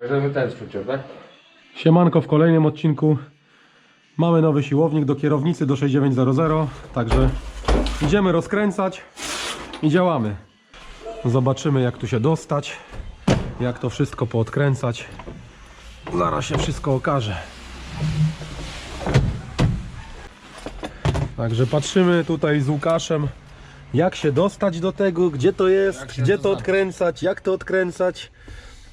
Żeby ten skrócił, tak? Siemanko w kolejnym odcinku. Mamy nowy siłownik do kierownicy do 6900, także idziemy rozkręcać i działamy. Zobaczymy jak tu się dostać, jak to wszystko poodkręcać. Zaraz się wszystko okaże. Także patrzymy tutaj z Łukaszem, jak się dostać do tego, gdzie to jest, gdzie to odkręcać, jak to odkręcać.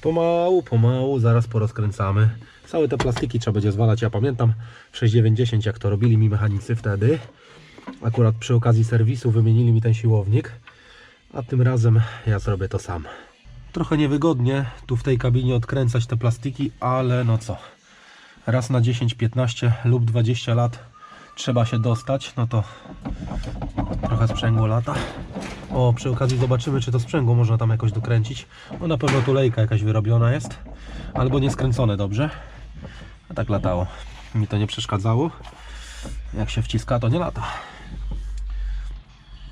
Pomału, pomału, zaraz porozkręcamy. Całe te plastiki trzeba będzie zwalać. Ja pamiętam w 6910 jak to robili mi mechanicy wtedy. Akurat przy okazji serwisu wymienili mi ten siłownik. A tym razem ja zrobię to sam. Trochę niewygodnie tu w tej kabinie odkręcać te plastiki, ale no co. Raz na 10, 15 lub 20 lat trzeba się dostać. No to trochę sprzęgło lata. O, przy okazji zobaczymy, czy to sprzęgło można tam jakoś dokręcić. No na pewno tulejka jakaś wyrobiona jest. Albo nie skręcone dobrze. A tak latało. Mi to nie przeszkadzało. Jak się wciska, to nie lata.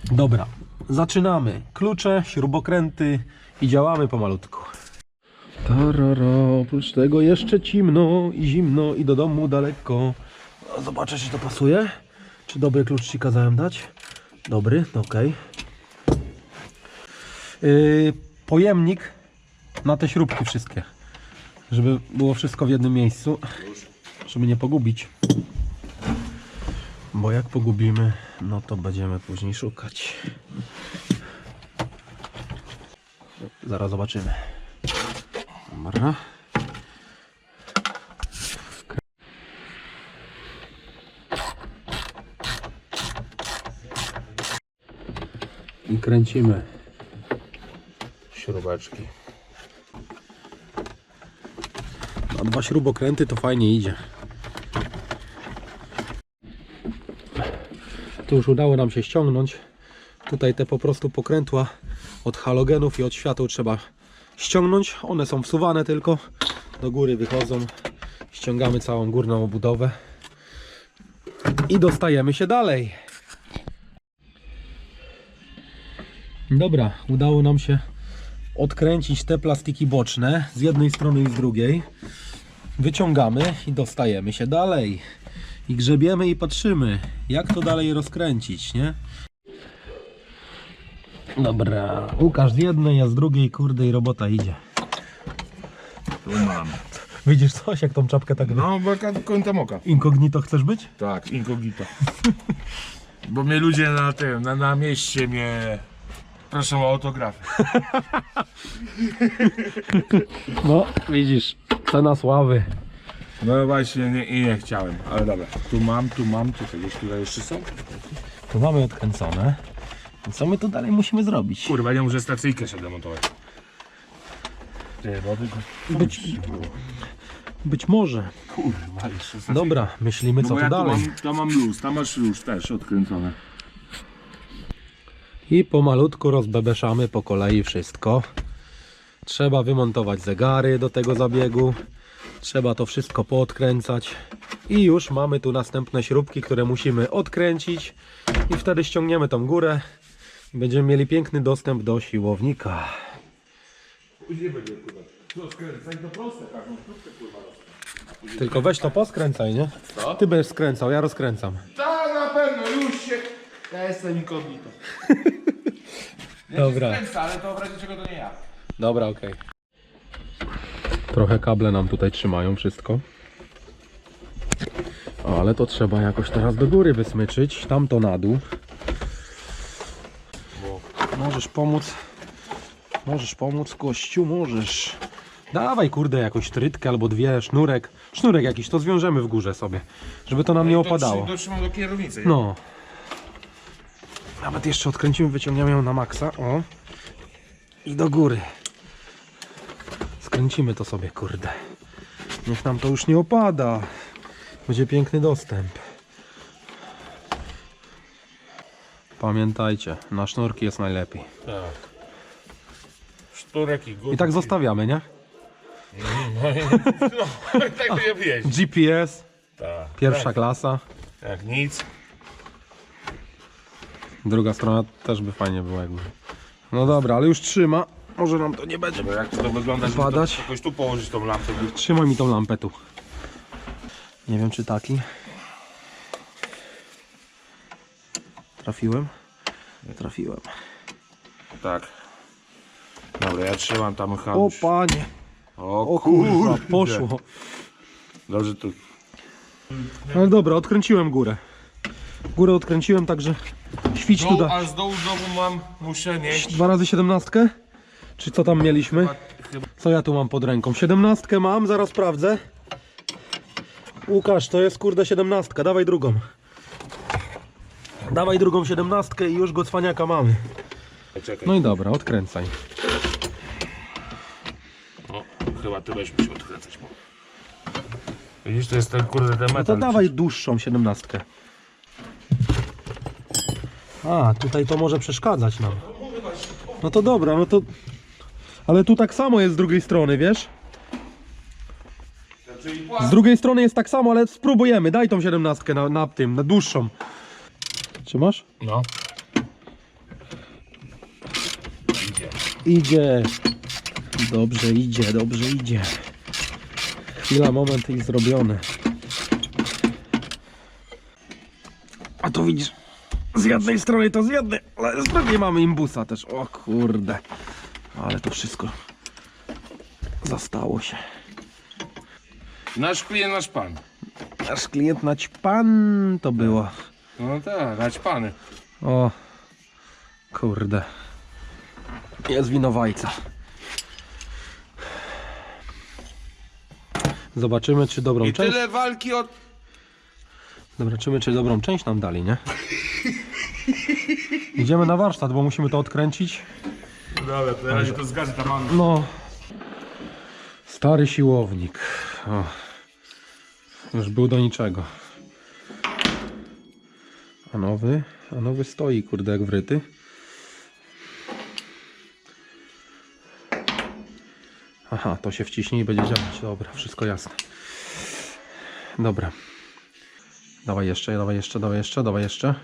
Dobra, zaczynamy. Klucze, śrubokręty i działamy pomalutku. Tarara, oprócz tego jeszcze cimno i zimno i do domu daleko. Zobaczę, czy to pasuje. Czy dobry klucz ci kazałem dać? Dobry, okej. Yy, pojemnik na te śrubki wszystkie. Żeby było wszystko w jednym miejscu. Żeby nie pogubić. Bo jak pogubimy, no to będziemy później szukać. Zaraz zobaczymy. Dobra. I kręcimy śrubeczki. Na dwa śrubokręty to fajnie idzie. Tu już udało nam się ściągnąć. Tutaj te po prostu pokrętła od halogenów i od świateł trzeba ściągnąć. One są wsuwane tylko. Do góry wychodzą. Ściągamy całą górną obudowę. I dostajemy się dalej. Dobra, udało nam się odkręcić te plastiki boczne z jednej strony i z drugiej. Wyciągamy i dostajemy się dalej. I grzebiemy i patrzymy, jak to dalej rozkręcić, nie? Dobra, Łukasz z jednej, ja z drugiej, kurde i robota idzie. Tu mam. Widzisz coś, jak tą czapkę tak... No, bo kątem oka. Inkognito chcesz być? Tak, incognito. Bo mnie ludzie na tym, na, na mieście mnie proszą o autografy. No, widzisz, cena sławy. No właśnie, nie, i nie chciałem, ale dobra. Tu mam, tu mam, tu gdzieś tutaj jeszcze są? Tu mamy odkręcone. Co my tu dalej musimy zrobić? Kurwa, nie muszę stacyjkę sobie demontować. Ty, bo tylko... Być, być może. Kurwa, jeszcze stacyjkę. Dobra, myślimy No co bo tu ja dalej. Tu mam, tam mam luz, tam masz luz też odkręcone. I pomalutku rozbebeszamy po kolei wszystko. Trzeba wymontować zegary do tego zabiegu. Trzeba to wszystko poodkręcać. I już mamy tu następne śrubki, które musimy odkręcić. I wtedy ściągniemy tą górę. I będziemy mieli piękny dostęp do siłownika. Później będzie. No skręcaj to proste, tak, no. Tylko weź to poskręcaj, nie? Ty będziesz skręcał, ja rozkręcam. Tak, na pewno, już się... Ja jestem incognito. Ja Dobra. Się skręcę, ale to w razie czego to nie ja. Dobra, okej. Trochę kable nam tutaj trzymają wszystko. O, ale to trzeba jakoś teraz do góry wysmyczyć, tamto na dół. Możesz pomóc. Możesz pomóc, kościół, możesz. Dawaj, kurde, jakąś trytkę albo dwie, sznurek. Sznurek jakiś, to zwiążemy w górze sobie, żeby to nam nie opadało. Dotrzymam do kierownicy. No. Nawet jeszcze odkręcimy, wyciągniemy ją na maksa. O. I do góry. Skręcimy to sobie, kurde. Niech nam to już nie opada. Będzie piękny dostęp. Pamiętajcie, na sznurki jest najlepiej. Tak. Szturek i górki. I tak zostawiamy, nie? No, tak to jeździ. GPS, Tak. pierwsza tak. klasa. Jak nic. Druga strona też by fajnie była jakby. No dobra, ale już trzyma. Może nam to nie będzie. Bo jak to wygląda, żeby Badać. to jakoś tu położyć tą lampę. Trzymaj mi tą lampę tu. Nie wiem czy taki. Trafiłem? Trafiłem. Tak. Dobra, ja trzymam tam O panie. O, kurwa, poszło. Dobrze tu. Ale dobra, odkręciłem górę. Górę odkręciłem, także świć tu da. a z dołu znowu mam, muszę mieć. Dwa razy siedemnastkę? Czy co tam mieliśmy? Co ja tu mam pod ręką? Siedemnastkę mam, zaraz sprawdzę. Łukasz, to jest kurde siedemnastka, dawaj drugą. Dawaj drugą siedemnastkę i już go cwaniaka mamy. Czekaj. No i dobra, odkręcaj. O, chyba ty będziesz musiał odkręcać. bo- Widzisz, to jest ten kurde ten No to metal. dawaj dłuższą siedemnastkę. A, tutaj to może przeszkadzać nam. No to dobra, no to... Ale tu tak samo jest z drugiej strony, wiesz? Z drugiej strony jest tak samo, ale spróbujemy. Daj tą siedemnastkę na, na tym, na dłuższą. Trzymasz? No. Idzie. Idzie. Dobrze idzie, dobrze idzie. Chwila, moment i zrobione. A tu widzisz, z jednej strony to z jednej, ale z drugiej mamy imbusa też. O kurde. Ale to wszystko zastało się. Nasz klient, nasz pan. Nasz klient naćpan to było. No tak, nasz pany. O, kurde. Jest winowajca. Zobaczymy, czy dobrą I część. tyle walki od... Zobaczymy, czy dobrą część nam dali, nie? Idziemy na warsztat, bo musimy to odkręcić. Dobra, to ja razie to zgaszę tam mam. No. Stary siłownik. O. Już był do niczego. A nowy? A nowy stoi, kurde, jak wryty. Aha, to się wciśnie i będzie działać. Dobra, wszystko jasne. Dobra. Dawaj jeszcze, dawaj jeszcze, dawaj jeszcze, dawaj jeszcze.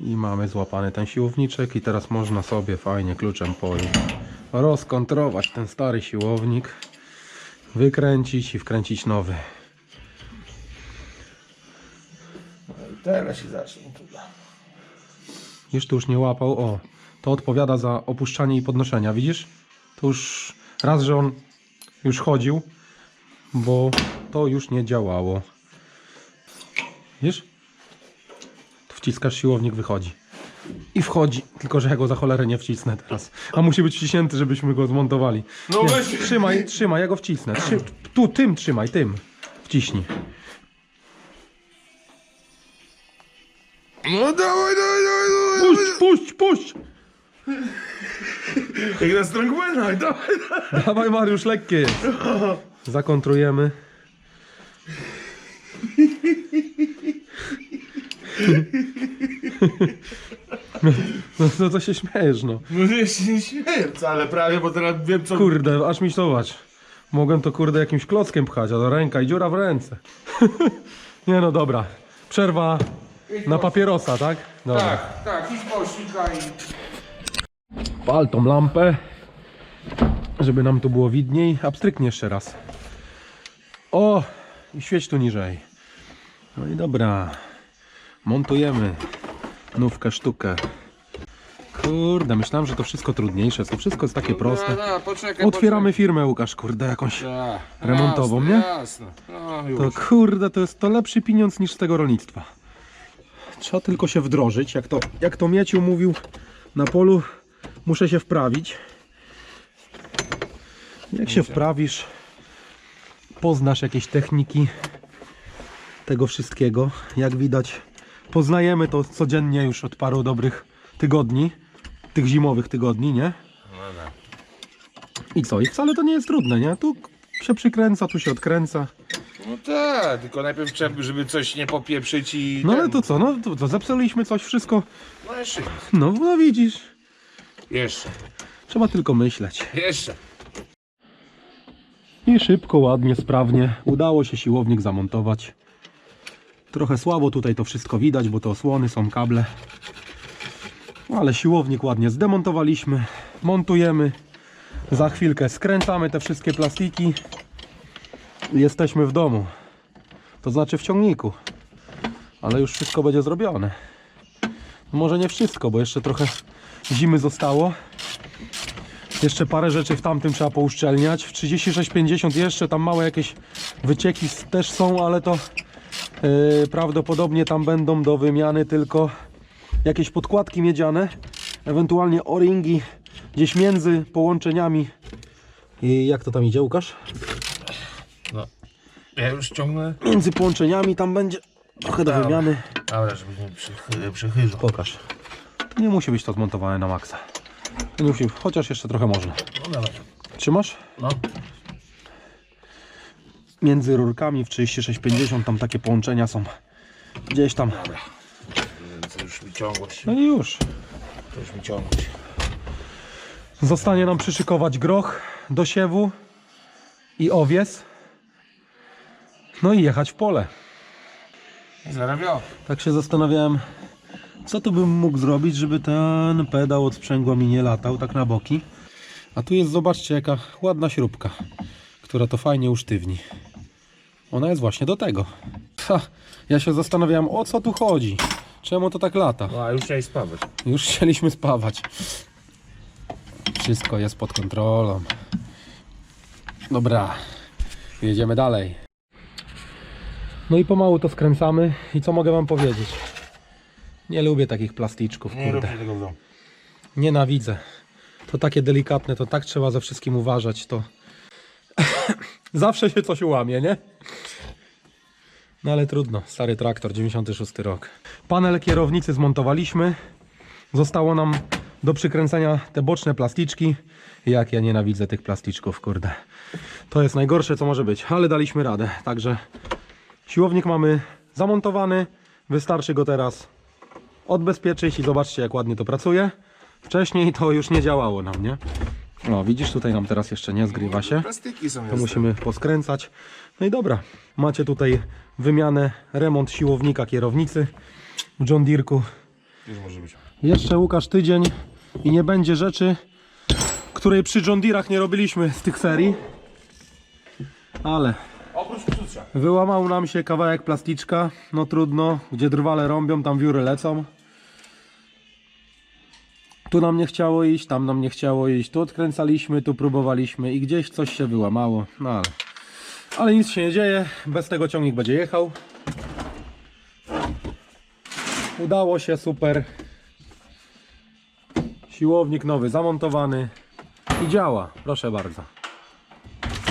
I mamy złapany ten siłowniczek i teraz można sobie fajnie kluczem po nim rozkontrować ten stary siłownik, wykręcić i wkręcić nowy. Teraz się zacznie tutaj. Już tu już nie łapał. O, to odpowiada za opuszczanie i podnoszenia, widzisz? To już raz, że on już chodził, bo to już nie działało. Widzisz? Wciskasz siłownik, wychodzi. I wchodzi, tylko że ja go za cholerę nie wcisnę teraz. A musi być wciśnięty, żebyśmy go zmontowali. No Nie, weź. Trzymaj, trzymaj, ja go wcisnę. Trzy, tu, tym trzymaj, tym. Wciśnij. No dawaj, dawaj, dawaj, dawaj. Puść, puść, puść! Jak na strongmana, dawaj. Dawaj Mariusz, lekkie jest. Zakontrujemy. No, no to się śmiejesz, no. No ja się nie śmieję wcale prawie, bo teraz wiem co... Kurde, aż mi zobacz. Mogłem to kurde jakimś klockiem pchać, a to ręka i dziura w ręce. Nie no, dobra. Przerwa na papierosa, tak? Dobra. Tak, tak, idź pościga i... Pal tą lampę, żeby nam tu było widniej. Abstryknie jeszcze raz. O, i świeć tu niżej. No i dobra. Montujemy nówkę sztukę. Kurde, myślałem, że to wszystko trudniejsze. To wszystko jest takie proste. No, no, poczekaj, Otwieramy firmę, Łukasz, kurde, jakąś. poczekaj. Tak, remontową, jasne, nie? Jasne, no. To kurde, to jest to lepszy pieniądz niż z tego rolnictwa. Trzeba tylko się wdrożyć. Jak to, jak to Mieciu mówił na polu, muszę się wprawić. Jak się wprawisz, poznasz jakieś techniki tego wszystkiego. Jak widać, poznajemy to codziennie już od paru dobrych tygodni, tych zimowych tygodni, nie? No, no. I co? I wcale to nie jest trudne, nie? Tu się przykręca, tu się odkręca. No tak, tylko najpierw trzeba, żeby coś nie popieprzyć i... No ale ten- to co? No to, to zepsuliśmy coś, wszystko. No jeszcze nic. No, no widzisz. Jeszcze, Trzeba tylko myśleć. jeszcze. I szybko, ładnie, sprawnie udało się siłownik zamontować. Trochę słabo tutaj to wszystko widać, bo to osłony są kable. Ale siłownik ładnie zdemontowaliśmy. montujemy. Za chwilkę skręcamy te wszystkie plastiki. Jesteśmy w domu. To znaczy w ciągniku. Ale już wszystko będzie zrobione. Może nie wszystko, bo jeszcze trochę zimy zostało. Jeszcze parę rzeczy w tamtym trzeba pouszczelniać. W 3650 jeszcze tam małe jakieś wycieki też są, ale to prawdopodobnie tam będą do wymiany tylko jakieś podkładki miedziane, ewentualnie o-ringi gdzieś między połączeniami. I jak to tam idzie, Łukasz? No. Ja już ciągnę. Między połączeniami tam będzie trochę do wymiany. Dobra, żeby nie przychy, przychyżał. Pokaż. Nie musi być to zmontowane na maksa. Nie musi, chociaż jeszcze trochę można. No. Trzymasz? No. Między rurkami w 3650 tam takie połączenia są. Gdzieś tam. Dobra. To już mi ciągłość. No i już. To już mi ciągłość. Zostanie nam przyszykować groch do siewu i owies. No i jechać w pole. I zarabiał. Tak się zastanawiałem, co tu bym mógł zrobić, żeby ten pedał od sprzęgła mi nie latał tak na boki. A tu jest, zobaczcie, jaka ładna śrubka, która to fajnie usztywni. Ona jest właśnie do tego. Ha, ja się zastanawiałem, o co tu chodzi. Czemu to tak lata? No a już chciałeś spawać. Już chcieliśmy spawać. Wszystko jest pod kontrolą. Dobra, jedziemy dalej. No i pomału to skręcamy. I co mogę wam powiedzieć? Nie lubię takich plasticzków, Nie kurde. róbcie tego w domu. Nienawidzę. To takie delikatne, to tak trzeba ze wszystkim uważać, to zawsze się coś łamie, nie? No ale trudno, stary traktor, 96 rok. Panel kierownicy zmontowaliśmy. Zostało nam do przykręcenia te boczne plasticzki. Jak ja nienawidzę tych plasticzków, kurde. To jest najgorsze, co może być, ale daliśmy radę. Także siłownik mamy zamontowany. Wystarczy go teraz odbezpieczyć i zobaczcie, jak ładnie to pracuje. Wcześniej to już nie działało nam, nie? O, widzisz, tutaj nam teraz jeszcze nie zgrywa się. Plastiki są To musimy poskręcać. No i dobra, macie tutaj wymianę, remont siłownika kierownicy w John Deere'ku. Już może być. Jeszcze Łukasz tydzień i nie będzie rzeczy, której przy John Deere'ach nie robiliśmy z tych serii. Ale Oprócz psucia. wyłamał nam się kawałek plasticzka, no trudno, gdzie drwale rąbią, tam wióry lecą. Tu nam nie chciało iść, tam nam nie chciało iść, tu odkręcaliśmy, tu próbowaliśmy i gdzieś coś się wyłamało, no ale... Ale nic się nie dzieje, bez tego ciągnik będzie jechał. Udało się, super. Siłownik nowy zamontowany i działa, proszę bardzo.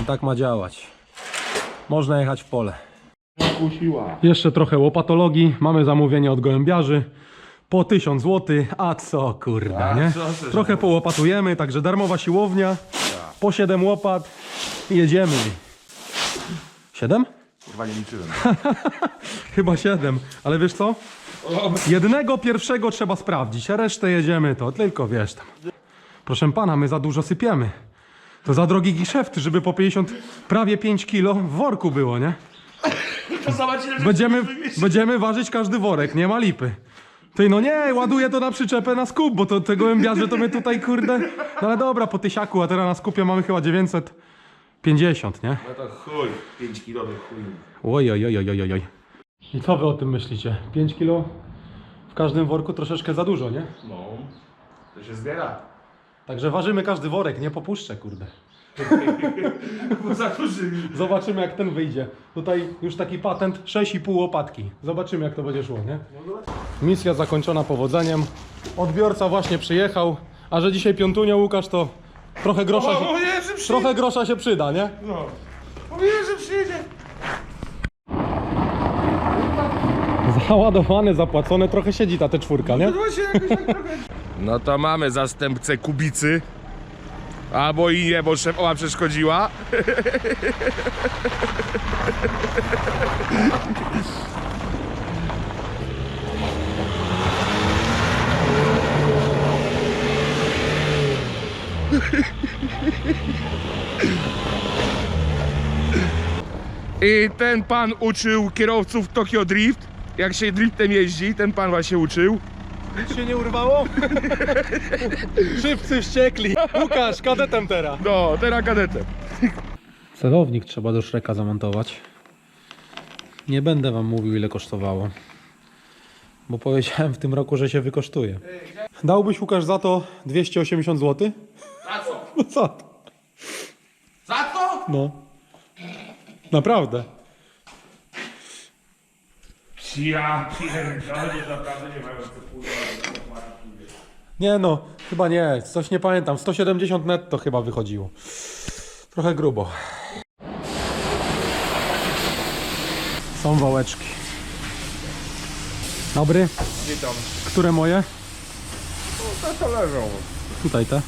I tak ma działać. Można jechać w pole. Jeszcze trochę łopatologii. Mamy zamówienie od gołębiarzy. Po 1000 zł. A co kurde, A nie? co ty, Trochę połopatujemy, także darmowa siłownia. Po 7 łopat i jedziemy. 7? Kurwa nie liczyłem. Chyba 7, ale wiesz co? Jednego pierwszego trzeba sprawdzić, a resztę jedziemy to, tylko wiesz tam. Proszę pana, my za dużo sypiemy. To za drogi giszeft, żeby po 50, prawie 5 kilo w worku było, nie? To zobacz ile Będziemy, będziemy ważyć każdy worek, nie ma lipy. Ty no nie, ładuję to na przyczepę na skup, bo to tego głębiarze to my tutaj kurde. No ale dobra, po tysiaku, a teraz na skupie mamy chyba 950, nie? No to chuj. 5 kilowych chuj. Oj, oj, oj, oj, oj, oj. I co wy o tym myślicie? 5 kilo w każdym worku troszeczkę za dużo, nie? No. To się zbiera. Także ważymy każdy worek, nie popuszczę, kurde. Bo za dużymi. Zobaczymy jak ten wyjdzie. Tutaj już taki patent 6,5 łopatki. Zobaczymy jak to będzie szło, nie? Misja zakończona powodzeniem. Odbiorca właśnie przyjechał, a że dzisiaj piątunia Łukasz to trochę grosza O, się, mówiłem, że przyjdzie. trochę grosza się przyda, nie? No. Mówiłem, że przyjdzie. Załadowany, zapłacony, trochę siedzi ta T4, nie? No to mamy zastępcę Kubicy. Albo i nie, bo szefowa przeszkodziła. I ten pan uczył kierowców Tokyo Drift. Jak się driftem jeździ, ten pan właśnie uczył. Nic się nie urwało? Szybcy wściekli. Łukasz, kadetem teraz. No, teraz kadetem. Celownik trzeba do szreka zamontować. Nie będę wam mówił ile kosztowało. Bo powiedziałem w tym roku, że się wykosztuje. Dałbyś Łukasz za to 280 zł? Za co? No za to. Za to? No. Naprawdę. Ja pierdolę, naprawdę nie mają co kurwa. Nie no, chyba nie. Coś nie pamiętam. 170 netto chyba wychodziło. Trochę grubo. Są wałeczki. Dobry. Witam. Które moje? No, to leżą. Tutaj te.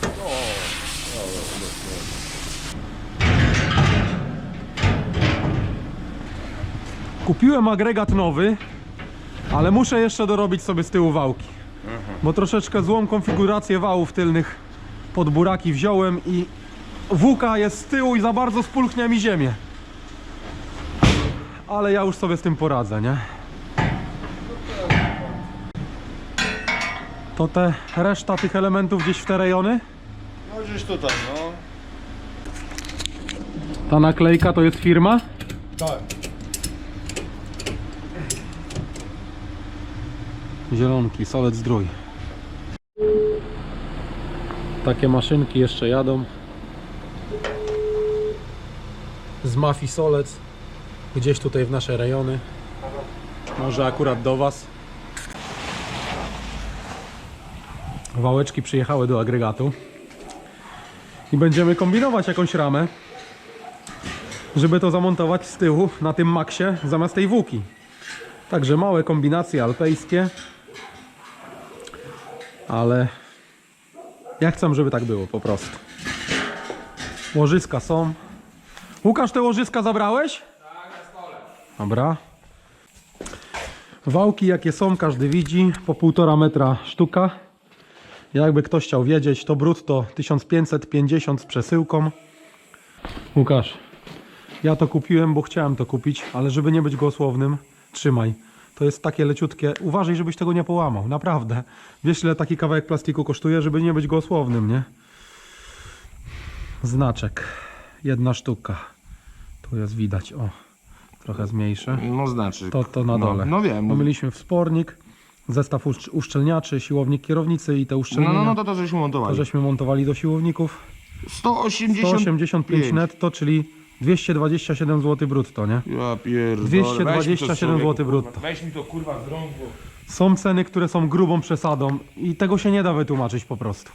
Kupiłem agregat nowy, ale muszę jeszcze dorobić sobie z tyłu wałki. Bo troszeczkę złą konfigurację wałów tylnych pod buraki wziąłem i włóka jest z tyłu i za bardzo spulchnia mi ziemię. Ale ja już sobie z tym poradzę, nie? To te reszta tych elementów gdzieś w te rejony? No gdzieś tutaj, no. Ta naklejka to jest firma? Tak. Zielonki, solec zdrój. Takie maszynki jeszcze jadą. Z mafii solec. Gdzieś tutaj w nasze rejony. Może akurat do Was. Wałeczki przyjechały do agregatu. I będziemy kombinować jakąś ramę, żeby to zamontować z tyłu na tym maksie zamiast tej włóki. Także małe kombinacje alpejskie. Ale ja chcę, żeby tak było po prostu. Łożyska są. Łukasz, te łożyska zabrałeś? Tak, na stole. Dobra. Wałki jakie są, każdy widzi. Po półtora metra sztuka. Jakby ktoś chciał wiedzieć, to brutto 1550 z przesyłką. Łukasz, ja to kupiłem, bo chciałem to kupić, ale żeby nie być gołosłownym, trzymaj. To jest takie leciutkie. Uważaj, żebyś tego nie połamał, naprawdę. Wiesz, ile taki kawałek plastiku kosztuje, żeby nie być gołosłownym, nie? Znaczek. Jedna sztuka. Tu jest widać, o. Trochę zmniejszę. No znaczy. To, to na no, dole. No wiem. No, mieliśmy wspornik, zestaw uszcz- uszczelniaczy, siłownik kierownicy i te no, uszczelnienia. no, no to to żeśmy To montowali. żeśmy montowali do siłowników. 180. 185 netto, czyli 227 zł brutto, nie? Ja pierdolę. 227 zł brutto. Weź mi to kurwa z rąk, bo... Są ceny, które są grubą przesadą i tego się nie da wytłumaczyć po prostu.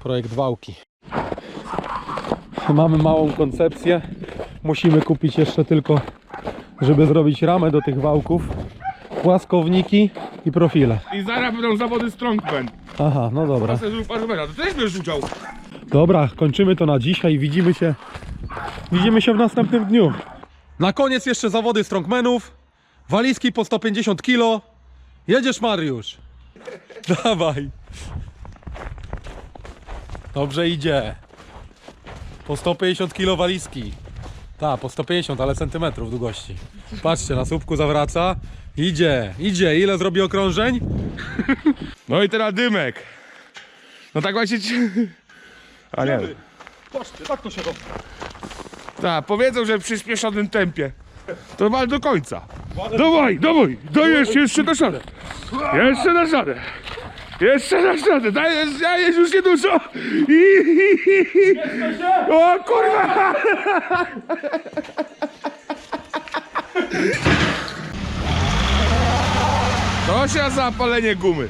Projekt wałki. Mamy małą koncepcję. Musimy kupić jeszcze tylko, żeby zrobić ramę do tych wałków, płaskowniki i profile. I zaraz będą zawody strongman. Aha, no dobra. To też będziesz udział. Dobra, kończymy to na dzisiaj. Widzimy się. Widzimy się w następnym dniu. Na koniec jeszcze zawody strongmenów. Walizki po 150 kg. Jedziesz Mariusz. Dawaj. Dobrze idzie. Po 150 kg walizki. Tak, po 150, ale centymetrów długości. Patrzcie, na słupku zawraca. Idzie, idzie. Ile zrobi okrążeń? No i teraz dymek. No tak właśnie ci... A nie. Patrzcie, tak to się robi. Tak, powiedzą, że w przyspieszonym tempie. To wal do końca. Dawaj, dawaj, dajesz jeszcze na szadę. Jeszcze na szadę. Jeszcze na szadę, dajesz, dajesz już nie dużo. I, i, i, i. O kurwa! To się za zapalenie gumy.